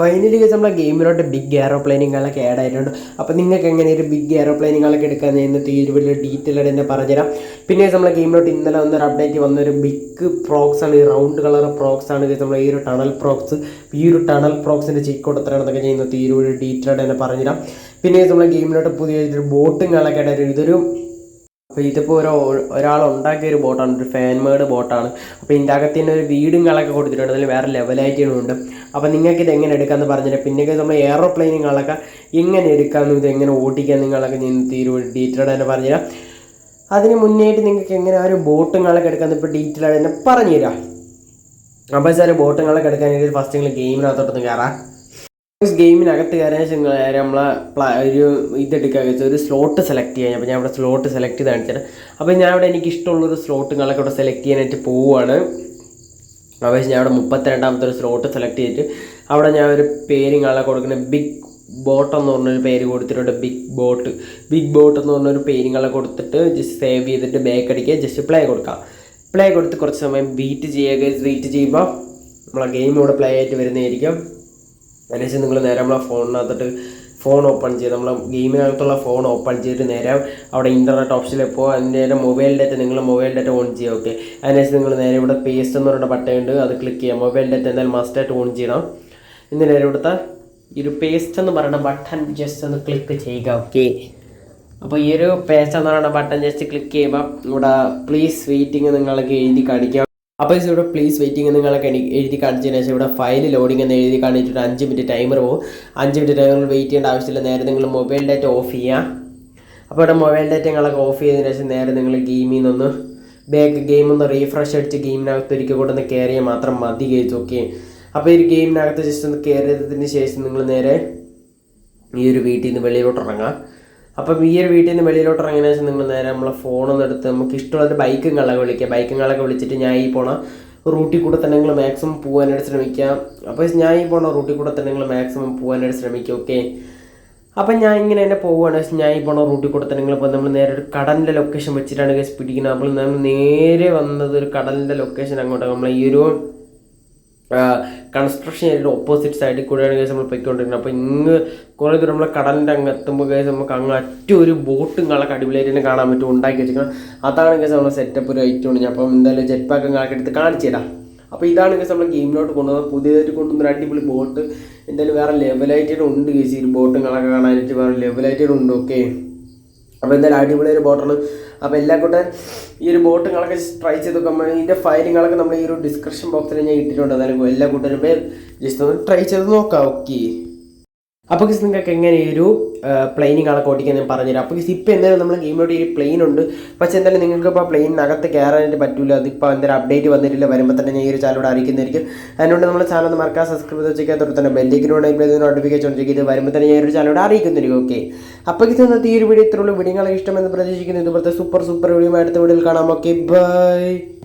Finally നമ്മളെ ഗെയിമിലോട്ട് big എയറോപ്ലെയിനുകളൊക്കെ add ആയിട്ടുണ്ട്. അപ്പോൾ നിങ്ങൾക്ക് എങ്ങനെ ഒരു ബിഗ് എയറോപ്ലെയിനുകളൊക്കെ എടുക്കാൻ എന്ന് ഒരു വലിയ ഡീറ്റെയിൽ ആയിട്ട് തന്നെ പറഞ്ഞുതരാം. പിന്നെ നമ്മളെ ഗെയിമിലോട്ട് ഇന്നലെ വന്നൊരു അപ്ഡേറ്റ് വന്നൊരു ബിഗ് പ്രോക്സ് ആണ്. ഈ റൗണ്ട് കളർ പ്രോക്സ് ആണ് നമ്മൾ ഈ ഒരു ടണൽ പ്രോക്സ് ഈ ഒരു ടണൽ പ്രോക്സിന്റെ ചെക്ക് എത്രയാണെന്നൊക്കെ ഞാൻ ഇന്നത്തെ ഈ ഒരു ഡീറ്റെയിൽ ആയിട്ട് തന്നെ പറഞ്ഞുതരാം. പിന്നെ നമ്മളെ ഗെയിമിലോട്ട് പുതിയ ഒരു ബോട്ടുകളൊക്കെ ആയിട്ട് ഇതൊരു അപ്പോൾ ഇതിപ്പോൾ ഒരു ഒരാൾ ഉണ്ടാക്കിയ ഒരു ബോട്ടാണ് ഒരു ഫാൻ മേഡ് ബോട്ടാണ്. അപ്പോൾ ഇതിന്റെ അകത്ത് തന്നെ ഒരു വീടും കളൊക്കെ കൊടുത്തിട്ടുണ്ട് അതിൽ വേറെ ലെവലായിട്ടുകളുണ്ട് അപ്പോൾ നിങ്ങൾക്ക് ഇത് എങ്ങനെ എടുക്കാമെന്ന് പറഞ്ഞിട്ട് പിന്നെ നമ്മൾ എയറോപ്ലെയിനുകളൊക്കെ എങ്ങനെ എടുക്കാമെന്നും ഇത് എങ്ങനെ ഓടിക്കാൻ നിങ്ങളൊക്കെ ഞാൻ തീരു ഡീറ്റെയിൽഡ് തന്നെ പറഞ്ഞുതരാം. അതിന് മുന്നേയായിട്ട് നിങ്ങൾക്ക് എങ്ങനെ ആ ഒരു ബോട്ടുകളൊക്കെ എടുക്കാമെന്ന് ഇപ്പോൾ ഡീറ്റെയിൽഡ് തന്നെ പറഞ്ഞുതരാം. അപ്പോൾ സാർ ബോട്ടുകളൊക്കെ എടുക്കാനായിട്ട് ഫസ്റ്റ് നിങ്ങൾ ഗെയിമിനകത്തോട്ടൊന്ന് കയറാം ഗെയിമിനകത്ത് കയറിയ നിങ്ങൾ നമ്മളെ ഒരു ഇതെടുക്കുക വെച്ചാൽ ഒരു സ്ലോട്ട് സെലക്ട് ചെയ്യാൻ. അപ്പോൾ ഞാൻ ഇവിടെ സ്ലോട്ട് സെലക്ട് ചെയ്ത് കാണിച്ചത് അപ്പോൾ ഞാൻ ഇവിടെ എനിക്ക് ഇഷ്ടമുള്ളൊരു സ്ലോട്ടുകളൊക്കെ ഇവിടെ സെലക്ട് ചെയ്യാനായിട്ട് പോവുകയാണ് അപ്പോൾ ഞാൻ ഇവിടെ മുപ്പത്തിരണ്ടാമത്തെ ഒരു സ്ലോട്ട് സെലക്ട് ചെയ്തിട്ട് അവിടെ ഞാൻ ഒരു പേരുകളെ കൊടുക്കുന്ന ബിഗ് ബോട്ട് എന്ന് പറഞ്ഞൊരു പേര് കൊടുത്തിട്ടുണ്ട്. ബിഗ് ബോട്ട് ബിഗ് ബോട്ട് എന്ന് പറഞ്ഞൊരു പേരുകളെ കൊടുത്തിട്ട് ജസ്റ്റ് സേവ് ചെയ്തിട്ട് ബാക്ക് അടിക്കുക. ജസ്റ്റ് പ്ലേ കൊടുക്കാം പ്ലേ കൊടുത്ത് കുറച്ച് സമയം ബീറ്റ് ചെയ്യുക. ബീറ്റ് ചെയ്യുമ്പോൾ നമ്മളെ ഗെയിം ഇവിടെ പ്ലേ ആയിട്ട് വരുന്നതായിരിക്കും. അതിനുശേഷം നിങ്ങൾ നേരെ നമ്മളെ ഫോണിനകത്തോട്ട് ഫോൺ ഓപ്പൺ ചെയ്ത് നമ്മളെ ഗെയിമിനകത്തുള്ള ഫോൺ ഓപ്പൺ ചെയ്തിട്ട് നേരെ അവിടെ ഇന്റർനെറ്റ് ഓപ്ഷനിൽ പോകുക അതിന്റെ നേരെ മൊബൈൽ ഡാറ്റ നിങ്ങൾ മൊബൈൽ ഡാറ്റ ഓൺ ചെയ്യുക ഓക്കെ അതിനുശേഷം നിങ്ങൾ നേരെ ഇവിടെ പേസ്റ്റ് എന്ന് പറയുന്ന ബട്ടൺ ഉണ്ട് അത് ക്ലിക്ക് ചെയ്യുക മൊബൈൽ ഡാറ്റ എന്തായാലും മസ്റ്റായിട്ട് ഓൺ ചെയ്യണം. ഇന്ന് നേരെ ഇവിടുത്തെ ഈ ഒരു പേസ്റ്റ് എന്ന് പറയുന്ന ബട്ടൺ ജസ്റ്റ് ഒന്ന് ക്ലിക്ക് ചെയ്യുക ഓക്കെ അപ്പോൾ ഈ ഒരു പേസ്റ്റ് എന്ന് പറയുന്ന ബട്ടൺ ജസ്റ്റ് ക്ലിക്ക് ചെയ്യുമ്പോൾ ഇവിടെ പ്ലീസ് വെയിറ്റിംഗ് നിങ്ങൾക്ക് എഴുതി കാണിക്കാം. അപ്പോൾ ഇവിടെ പ്ലീസ് വെയിറ്റിംഗ് നിങ്ങളൊക്കെ എഴുതി കാണിച്ചതിന് ശേഷം ഇവിടെ ഫയൽ ലോഡിംഗ് എന്ന് എഴുതി കാണിച്ചിട്ട് അഞ്ച് മിനിറ്റ് ടൈമർ പോകും അഞ്ച് മിനിറ്റ് ടൈമർ വെയിറ്റ് ചെയ്യേണ്ട ആവശ്യമില്ല. നേരെ നിങ്ങൾ മൊബൈൽ ഡാറ്റ ഓഫ് ചെയ്യുക അപ്പോൾ ഇവിടെ മൊബൈൽ ഡാറ്റ നിങ്ങളൊക്കെ ഓഫ് ചെയ്തതിന് ശേഷം നേരെ നിങ്ങൾ ഗെയിമിൽ നിന്നൊന്ന് ബാക്ക് ഗെയിം ഒന്ന് റീഫ്രഷ് അടിച്ച് ഗെയിമിനകത്ത് ഒരിക്കൽ കൂടെ ഒന്ന് കയറിയാൽ മാത്രം മതി കേസ് ഓക്കെ അപ്പോൾ ഈ ഗെയിമിനകത്ത് ജസ്റ്റ് ഒന്ന് കയറിയതിന് ശേഷം നിങ്ങൾ നേരെ ഈ ഒരു വീട്ടിൽ നിന്ന് വെളിയിലോട്ട് ഇറങ്ങാം അപ്പം ഈ ഒരു വീട്ടിൽ നിന്ന് വെളിയിലോട്ട് ഇറങ്ങിയ ശേഷം നിങ്ങൾ നേരെ നമ്മളെ ഫോണൊന്നും എടുത്ത് നമുക്ക് ഇഷ്ടമുള്ളൊരു ബൈക്കുകളൊക്കെ വിളിക്കുക ബൈക്കുകളൊക്കെ വിളിച്ചിട്ട് ഞാൻ ഈ പോണ റൂട്ടിൽ കൂടെ തന്നെ നിങ്ങൾ മാക്സിമം പോകാനായിട്ട് ശ്രമിക്കുക അപ്പോൾ ഞാൻ ഈ പോണ റൂട്ടിൽ കൂടെ തന്നെ നിങ്ങൾ മാക്സിമം പോകാനായിട്ട് ശ്രമിക്കുക ഓക്കെ അപ്പം ഞാൻ ഇങ്ങനെ തന്നെ പോവുകയാണ് ഞാൻ ഈ പോണ റൂട്ടിൽ കൂടെ തന്നെ നിങ്ങൾ ഇപ്പോൾ നമ്മൾ നേരെ ഒരു കടലിന്റെ ലൊക്കേഷൻ വെച്ചിട്ടാണ് കേസ് പിടിക്കുന്നത്. അപ്പോൾ നമ്മൾ നേരെ വന്നത് ഒരു കടലിന്റെ ലൊക്കേഷൻ അങ്ങോട്ട് നമ്മൾ ഈ ഒരു കൺസ്ട്രക്ഷൻ ഏരിയയുടെ ഓപ്പോസിറ്റ് സൈഡിൽ കൂടെയാണ് കേസ് നമ്മൾ പൊയ്ക്കൊണ്ടിരിക്കുന്നത്. അപ്പോൾ ഇങ്ങ് കുറേ ദൂരം നമ്മൾ കടലിന്റെ അങ്ങ് എത്തുമ്പോൾ കേസ് നമുക്ക് അങ്ങ് അറ്റൊരു ബോട്ടും കളൊക്കെ അടിപൊളിയായിട്ട് തന്നെ കാണാൻ പറ്റും ഉണ്ടാക്കി വെച്ചിരിക്കണം അതാണ് കേസ് നമ്മൾ സെറ്റപ്പ് ഒരു ഐറ്റം ഉണ്ട് അപ്പം എന്തായാലും ജെറ്റ് പാക്ക് അങ്ങ് എടുത്ത് കാണിച്ചു തരാം. അപ്പോൾ ഇതാണ് കേസ് നമ്മൾ ഗെയിമിലോട്ട് കൊണ്ടുവന്നത്. പുതിയതായിട്ട് കൊണ്ടുവന്ന അടിപൊളി ബോട്ട് എന്തായാലും വേറെ ലെവലായിട്ട് ഉണ്ട് കേസ് ഈ ബോട്ടുകളൊക്കെ കാണാനായിട്ട്. വേറെ ലെവലായിട്ട് ഉണ്ട് ഓക്കെ അപ്പോൾ എന്തായാലും അടിപൊളി ഒരു ബോട്ടാണ് അപ്പോൾ എല്ലാ കൂട്ടം ഈ ഒരു ബോട്ടുകളൊക്കെ ട്രൈ ചെയ്ത് നോക്കുമ്പോൾ ഇതിന്റെ ഫയലിങ്ങളൊക്കെ നമ്മൾ ഈ ഒരു ഡിസ്ക്രിപ്ഷൻ ബോക്സിൽ ഞാൻ ഇട്ടിട്ടുണ്ട്. അതായത് എല്ലാ കൂട്ടരും ജസ്റ്റ് ഒന്ന് ട്രൈ ചെയ്ത് നോക്കാം. ഓക്കെ അപ്പോൾ കിസ് നിങ്ങൾക്ക് എങ്ങനെ ഒരു പ്ലെയിനിങ്ങളൊക്കെ ഓടിക്കാൻ ഞാൻ പറഞ്ഞുതരാം. അപ്പോൾ കിസ് ഇപ്പോൾ എന്തായാലും നമ്മൾ ഗെയിമിലോട്ട് ഒരു പ്ലെയിൻ ഉണ്ട്. പക്ഷേ എന്തായാലും നിങ്ങൾക്ക് ഇപ്പോൾ പ്ലെയിനകത്ത് കയറാനായിട്ട് പറ്റില്ല അതിപ്പോൾ എന്തായാലും അപ്ഡേറ്റ് വന്നിട്ടില്ല. വരുമ്പോൾ തന്നെ ഞാൻ ഈ ഒരു ചാനലോട് അറിയിക്കുന്നതായിരിക്കും. അതിനോട് നമ്മൾ ചാനൽ ഒന്ന് മറക്കാൻ സബ്സ്ക്രൈബ് വെച്ചാൽ തൊട്ട് തന്നെ ബെല്ലിക്കിനോട് നോട്ടിഫിക്കേഷൻ ഇത് വരുമ്പോൾ തന്നെ ഞാൻ ഒരു ചാനലോട് അറിയിക്കുന്നതായിരിക്കും. ഓക്കെ അപ്പോൾ കിസ് ഇന്നത്തെ ഈ ഒരു വീഡിയോ ഇത്രയുള്ള വീഡിയോകളെ ഇഷ്ടമെന്ന് പ്രതീക്ഷിക്കുന്നു. ഇതുപോലത്തെ സൂപ്പർ സൂപ്പർ വീഡിയോ അടുത്ത വീഡിയോയിൽ കാണാം. Okay bye